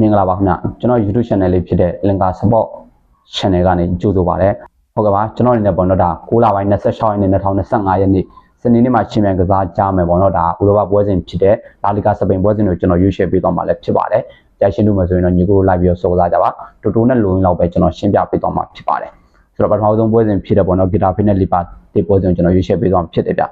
မင်္ဂလာပါခင်ဗျကျွန်တော် YouTube channel လေးဖြစ်တဲ့ Linka Support channel ကနေကြိုဆိုပါရစေဟုတ်ကဲ့ပါကျွန်တော်အနေနဲ့ပေါ့နော်ဒါ6လပိုင်း26ရက်နေ့2025ရက်နေ့စနေနေ့မှာချင်းမြန်ကစားကြမယ်ပေါ့နော်ဒါဥရောပပွဲစဉ်ဖြစ်တဲ့လာလီဂါစပိန်ပွဲစဉ်ကိုကျွန်တော်ရွေးချယ်ပေးသွားမှာလည်းဖြစ်ပါတယ်ကြာရှင်းလို့မဆိုရင်တော့ညီကိုလိုက်ပြီးတော့စောကစားကြပါတူတူနဲ့လိုရင်းလောက်ပဲကျွန်တော်ရှင်းပြပေးသွားမှာဖြစ်ပါတယ်ဆိုတော့ပထမဆုံးပွဲစဉ်ဖြစ်တဲ့ပေါ့နော်ဂီတာဖိနဲ့လီပါဒီပွဲစဉ်ကိုကျွန်တော်ရွေးချယ်ပေးသွားမှာဖြစ်တယ်ဗျ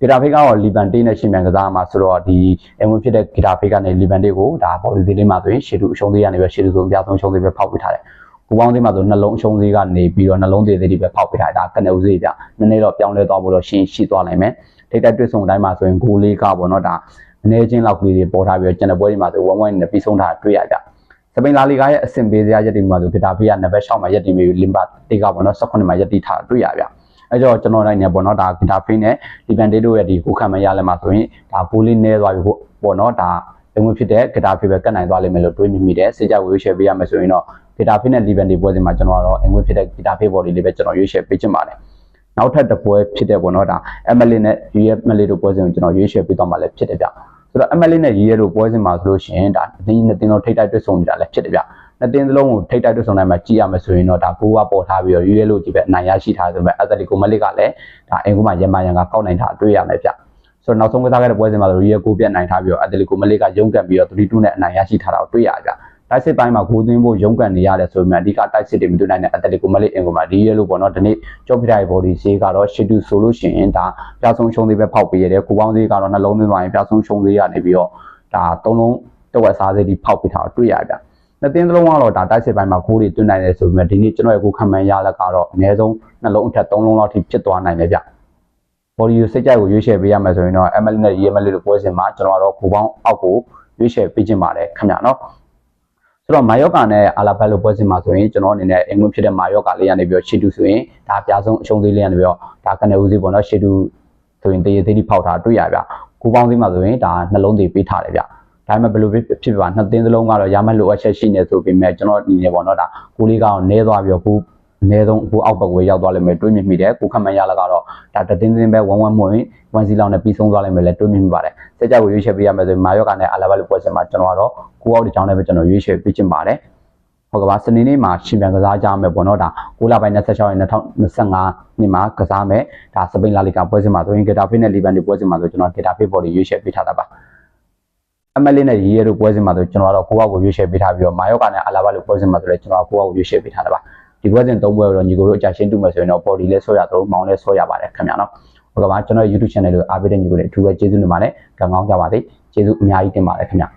ဂီတာဖေးကတော့လီဘန်တေးနဲ့ရှင်မြန်ကစားမှာဆိုတော့ဒီအဝင်ဖြစ်တဲ့ဂီတာဖေးကနေလီဘန်တေးကိုဒါပေါ်လီသေးလေးမှာဆိုရင်ရှေ့တူအရှုံးသေးကနေပဲရှေ့တူဆိုအပြားဆုံးရှုံးသေးပဲဖောက်ပေးထားတယ်။ဘူပေါင်းသေးမှာဆိုနှလုံးအရှုံးသေးကနေပြီးတော့နှလုံးသေးသေးတွေပဲဖောက်ပေးထားတယ်ဒါကနေဦးသေးပြ။နည်းနည်းတော့ပြောင်းလဲသွားဖို့တော့ရှင်းရှိသွားနိုင်မယ်။ထိတ်တက်တွေ့ဆုံတိုင်းမှာဆိုရင်ဂိုးလေးကပေါ့နော်ဒါအနေချင်းလောက်ကလေးတွေပေါ်ထားပြီးတော့ကျန်တဲ့ပွဲတွေမှာဆိုဝမ်ဝမ်နဲ့ပြီးဆုံးတာတွေ့ရကြ။စပိန်လာလီဂါရဲ့အဆင့်ပေးစရာရက်တီမှာဆိုဂီတာဖေးကနံပါတ်6မှာရက်တီပြီးလင်ပါတေးကပေါ့နော်18မှာရက်တီထားတွေ့ရဗျ။ အဲကြောင့်ကျွန်တော်နိုင်နေပေါ့နော်ဒါဂီတာဖေးနဲ့ဒီပန်တေးတို့ရဲ့ဒီကိုခံမရလဲမှာဆိုရင်ဒါဘိုးလေးနဲသွားပြီပေါ့ပေါ့နော်ဒါအဝင်ဖြစ်တဲ့ဂီတာဖေးပဲကတ်နိုင်သွားလိမ့်မယ်လို့တွေးမိမိတယ်စေကြဝေးရှယ်ပေးရမယ်ဆိုရင်တော့ဂီတာဖေးနဲ့ဒီပန်တေးပွဲစဉ်မှာကျွန်တော်ကတော့အဝင်ဖြစ်တဲ့ဂီတာဖေးဘော်ဒီလေးပဲကျွန်တော်ရွေးရှယ်ပေးချင်ပါတယ်နောက်ထပ်တစ်ပွဲဖြစ်တဲ့ပေါ့နော်ဒါ MLA နဲ့ UFMLA တို့ပွဲစဉ်ကိုကျွန်တော်ရွေးရှယ်ပေးသွားမှာလည်းဖြစ်တယ်ဗျဆိုတော့ MLA နဲ့ UF တို့ပွဲစဉ်မှာဆိုလို့ရှိရင်ဒါအတင်းနှစ်တင်းလုံးထိတ်တိုက်တွေ့ဆုံနေတာလည်းဖြစ်တယ်ဗျ နှစ်တင်းသလုံးကိုထိတ်တိုက်တွေ့ဆုံနိုင်မှာကြည့်ရမယ်ဆိုရင်တော့ဒါကိုကပေါ်ထားပြီးတော့ရွေးရဲလို့ကြည့်ပဲအနိုင်ရရှိထားဆိုပေမဲ့အသက်ဒီကိုမလစ်ကလည်းဒါအင်ကူမှာရမရန်ကကောက်နိုင်တာတွေ့ရမယ်ဗျဆိုတော့နောက်ဆုံးကစားခဲ့တဲ့ပွဲစဉ်မှာဆိုရွေးရဲကိုပြတ်နိုင်ထားပြီးတော့အသက်ဒီကိုမလစ်ကရုံးကန်ပြီးတော့3-2နဲ့အနိုင်ရရှိထားတာကိုတွေ့ရကြတိုက်စစ်ပိုင်းမှာဂိုးသွင်းဖို့ရုံးကန်နေရတယ်ဆိုပေမဲ့အဓိကတိုက်စစ်တွေမတွေ့နိုင်တဲ့အသက်ဒီကိုမလစ်အင်ကူမှာဒီရဲလို့ပေါ့နော်ဒီနေ့ကြော့ဖိတိုင်းဘော်ဒီဈေးကတော့ရှစ်တူဆိုလို့ရှိရင်ဒါပြဆုံးရှုံးသေးပဲဖောက်ပေးရတယ်ကိုပေါင်းဈေးကတော့နှလုံးသွင်းသွားရင်ပြဆုံးရှုံးသေးရနေပြီးတော့ဒါသုံးလုံးတဝက်စားသေးဒီဖောက်ပေးထားတာတွေ့ရကြ နှစ်သင်းသလုံးကတော့ဒါတိုက်စစ်ပိုင်းမှာဂိုးတွေတွင်းနိုင်တယ်ဆိုပေမဲ့ဒီနေ့ကျွန်တော်ရဲ့ကိုခံမှန်းရလက်ကတော့အနည်းဆုံးနှလုံးအထက်၃လုံးလောက်ထိဖြစ်သွားနိုင်တယ်ဗျဘော်ဒီကိုစိတ်ကြိုက်ကိုရွေးချယ်ပေးရမယ်ဆိုရင်တော့ ML နဲ့ EML တို့ပွဲစဉ်မှာကျွန်တော်ကတော့ကိုပေါင်းအောက်ကိုရွေးချယ်ပေးခြင်းပါတယ်ခင်ဗျာနော်ဆိုတော့မာယော့ကာနဲ့အာလာဘက်လိုပွဲစဉ်မှာဆိုရင်ကျွန်တော်အနေနဲ့အင်္ဂလိပ်ဖြစ်တဲ့မာယော့ကာလေးရနေပြီးတော့ရှီတူဆိုရင်ဒါအပြားဆုံးအရှုံးသေးလေးရနေပြီးတော့ဒါကနေဦးစီးပေါ့နော်ရှီတူဆိုရင်တရေသေးသေးဖောက်ထားတွေ့ရဗျကိုပေါင်းသေးမှာဆိုရင်ဒါနှလုံးသေးပေးထားတယ်ဗျ ဒါပေမဲ့ဘယ်လိုဖြစ်ဖြစ်ပါနှစ်သင်းစလုံးကတော့ရမလိုအပ်ချက်ရှိနေဆိုပေမဲ့ကျွန်တော်အနေနဲ့ပေါ့နော်ဒါကိုလေးကောင်နဲသွားပြီးတော့ကိုအနည်းဆုံးကိုအောက်ဘက်ကိုရောက်သွားလိမ့်မယ်တွေးမြင်မိတယ်ကိုခတ်မှန်ရလာကတော့ဒါတတင်းတင်းပဲဝမ်းဝမ်းမွင်ဝမ်းစီလောင်နဲ့ပြီးဆုံးသွားလိမ့်မယ်လဲတွေးမြင်မိပါတယ်စက်ကြကိုရွေးချယ်ပေးရမယ်ဆိုရင်မာယော့ကနဲ့အာလာဘတ်လိုပွဲစဉ်မှာကျွန်တော်ကတော့ကိုအောက်ဒီချောင်းနဲ့ပဲကျွန်တော်ရွေးချယ်ပေးချင်ပါတယ်ဟုတ်ကဲ့ပါစနေနေ့မှာရှင်ပြန်ကစားကြမယ်ပေါ့နော်ဒါ6လပိုင်း26ရက်2025နှစ်မှာကစားမယ်ဒါစပိန်လာလီဂါပွဲစဉ်မှာဆိုရင်ဂီတာဖေးနဲ့လီဗန်ဒီပွဲစဉ်မှာဆိုကျွန်တော်ဂီတာဖေးဘော်ဒီရွေးချယ်ပေးထားတာပါ MLA နဲ့ရေးရတို့ပွဲစဉ်မှာဆိုကျွန်တော်ကတော့ကိုယ့်ဘက်ကိုရွေးချယ်ပေးထားပြီးတော့မာယော့ကာနဲ့အာလာဘတ်လိုပွဲစဉ်မှာဆိုလည်းကျွန်တော်ကိုယ့်ဘက်ကိုရွေးချယ်ပေးထားတာပါဒီပွဲစဉ်၃ပွဲတော့ညီကိုတို့အကြရှင်းတူမယ်ဆိုရင်တော့ body လဲဆွဲရတော့မောင်းလဲဆွဲရပါတယ်ခင်ဗျာနော်ဟုတ်ကဲ့ပါကျွန်တော် YouTube channel ကိုအားပေးတဲ့ညီကိုတွေအထူးပဲကျေးဇူးတင်ပါတယ်ကံကောင်းကြပါစေကျေးဇူးအများကြီးတင်ပါတယ်ခင်ဗျာ